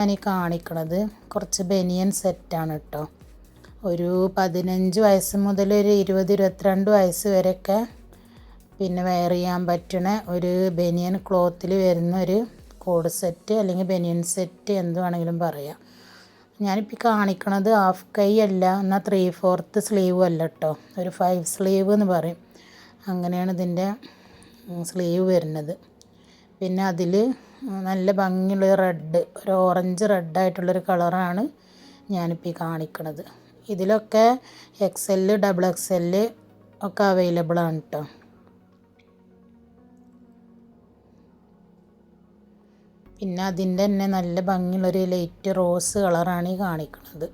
ഞാൻ ഈ കാണിക്കണത് കുറച്ച് ബനിയൻ സെറ്റാണ് കേട്ടോ ഒരു പതിനഞ്ച് വയസ്സ് മുതൽ ഒരു ഇരുപത് ഇരുപത്തിരണ്ട് വയസ്സ് വരെയൊക്കെ പിന്നെ വെയർ ചെയ്യാൻ പറ്റണ ഒരു ബനിയൻ ക്ലോത്തിൽ വരുന്ന ഒരു കോഡ് സെറ്റ് അല്ലെങ്കിൽ ബനിയൻ സെറ്റ് എന്ത് വേണമെങ്കിലും പറയാം. ഞാനിപ്പോൾ കാണിക്കണത് ഹാഫ് കൈ അല്ല എന്നാൽ ത്രീ ഫോർത്ത് സ്ലീവും അല്ല കേട്ടോ ഒരു ഫൈവ് സ്ലീവ് എന്ന് പറയും. അങ്ങനെയാണ് ഇതിന്റെ സ്ലീവ് വരുന്നത്. പിന്നെ അതിൽ നല്ല ഭംഗിയുള്ള റെഡ് ഒരു ഓറഞ്ച് റെഡായിട്ടുള്ളൊരു കളറാണ് ഞാനിപ്പോൾ ഈ കാണിക്കണത്. ഇതിലൊക്കെ X L double X L ഒക്കെ അവൈലബിൾ ആണ് കേട്ടോ പിന്നെ അതിന്റെ തന്നെ നല്ല ഭംഗിയുള്ളൊരു ലൈറ്റ് റോസ് കളറാണ് ഈ കാണിക്കുന്നത്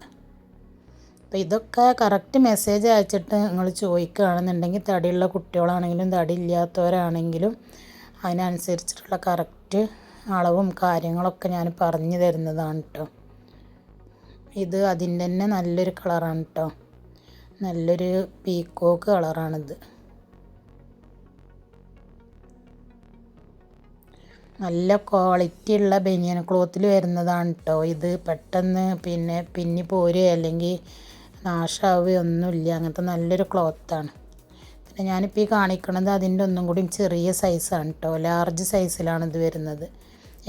അപ്പോൾ ഇതൊക്കെ കറക്റ്റ് മെസ്സേജ് അയച്ചിട്ട് നിങ്ങൾ ചോദിക്കുകയാണെന്നുണ്ടെങ്കിൽ തടിയുള്ള കുട്ടികളാണെങ്കിലും തടി ഇല്ലാത്തവരാണെങ്കിലും അതിനനുസരിച്ചിട്ടുള്ള കറക്റ്റ് അളവും കാര്യങ്ങളൊക്കെ ഞാൻ പറഞ്ഞു തരുന്നതാണ് കേട്ടോ ഇത് അതിന്റെ തന്നെ നല്ലൊരു കളറാണ് കേട്ടോ നല്ലൊരു പീക്കോക്ക് കളറാണിത്. നല്ല ക്വാളിറ്റി ഉള്ള ബനിയൻ ക്ലോത്തിൽ വരുന്നതാണ് കേട്ടോ ഇത് പെട്ടെന്ന് പിന്നെ പിന്നി പോരുകയോ അല്ലെങ്കിൽ നാശാവുകയോ ഒന്നുമില്ല. അങ്ങനത്തെ നല്ലൊരു ക്ലോത്താണ് ഞാനിപ്പോൾ ഈ കാണിക്കണത് അതിന്റെ ഒന്നും കൂടി ചെറിയ സൈസാണ് കേട്ടോ ലാർജ് സൈസിലാണ് ഇത് വരുന്നത്.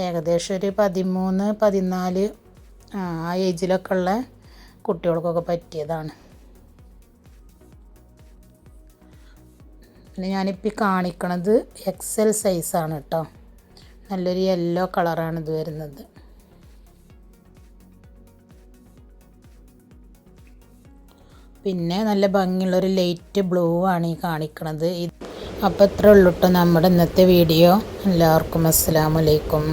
ഏകദേശം ഒരു പതിമൂന്ന് പതിനാല് ആ ഏജിലൊക്കെ ഉള്ള കുട്ടികൾക്കൊക്കെ പറ്റിയതാണ്. പിന്നെ ഞാനിപ്പോൾ കാണിക്കണത് എക്സൽ സൈസാണ് കേട്ടോ നല്ലൊരു യെല്ലോ കളറാണ് ഇത് വരുന്നത്. പിന്നെ നല്ല ഭംഗിയുള്ളൊരു ലൈറ്റ് ബ്ലൂ ആണ് ഈ കാണിക്കണത്. അപ്പോൾ ഇത്രേ ഉള്ളൂ കേട്ടോ നമ്മുടെ ഇന്നത്തെ വീഡിയോ. എല്ലാവർക്കും അസ്സാമലൈക്കും